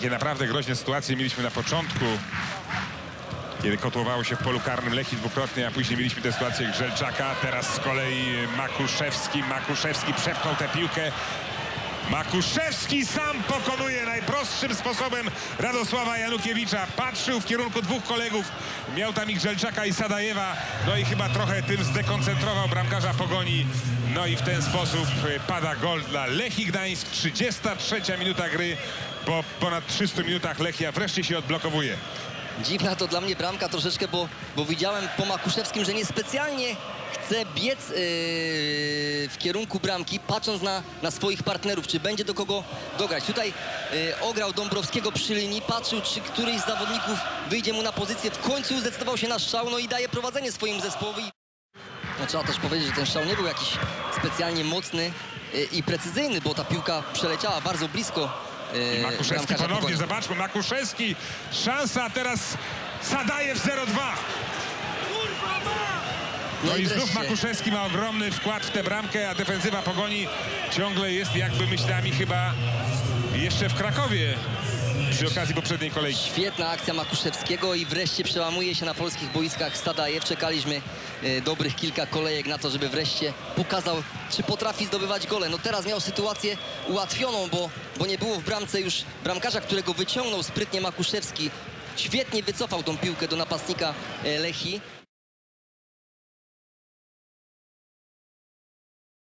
naprawdę groźne sytuacje mieliśmy na początku, kiedy kotłowało się w polu karnym Lechi dwukrotnie, a później mieliśmy tę sytuację Grzelczaka, teraz z kolei Makuszewski. Makuszewski przepchnął tę piłkę. Makuszewski sam pokonuje najprostszym sposobem Radosława Janukiewicza. Patrzył w kierunku dwóch kolegów. Miał tam i Grzelczaka i Sadajewa. No i chyba trochę tym zdekoncentrował bramkarza Pogoni. No i w ten sposób pada gol dla Lechii Gdańsk. 33 minuta gry. Po ponad 300 minutach Lechia wreszcie się odblokowuje. Dziwna to dla mnie bramka troszeczkę, bo, bo widziałem po Makuszewskim, że niespecjalnie chce biec yy, w kierunku bramki, patrząc na, na swoich partnerów, czy będzie do kogo dograć. Tutaj yy, ograł Dąbrowskiego przy linii, patrzył, czy któryś z zawodników wyjdzie mu na pozycję. W końcu zdecydował się na strzał, no i daje prowadzenie swoim zespołowi. No, trzeba też powiedzieć, że ten strzał nie był jakiś specjalnie mocny yy, i precyzyjny, bo ta piłka przeleciała bardzo blisko I Makuszewski bramkarza ponownie, zobaczmy, Makuszewski, szansa, teraz Sadajew 0-2. No i znów. Makuszewski ma ogromny wkład w tę bramkę, a defensywa Pogoni ciągle jest jakby myślami chyba jeszcze w Krakowie przy okazji poprzedniej kolejki. Świetna akcja Makuszewskiego i wreszcie przełamuje się na polskich boiskach Stadajew. Czekaliśmy e, dobrych kilka kolejek na to, żeby wreszcie pokazał, czy potrafi zdobywać gole. No teraz miał sytuację ułatwioną, bo, bo nie było w bramce już bramkarza, którego wyciągnął sprytnie Makuszewski. Świetnie wycofał tą piłkę do napastnika e, Lechi.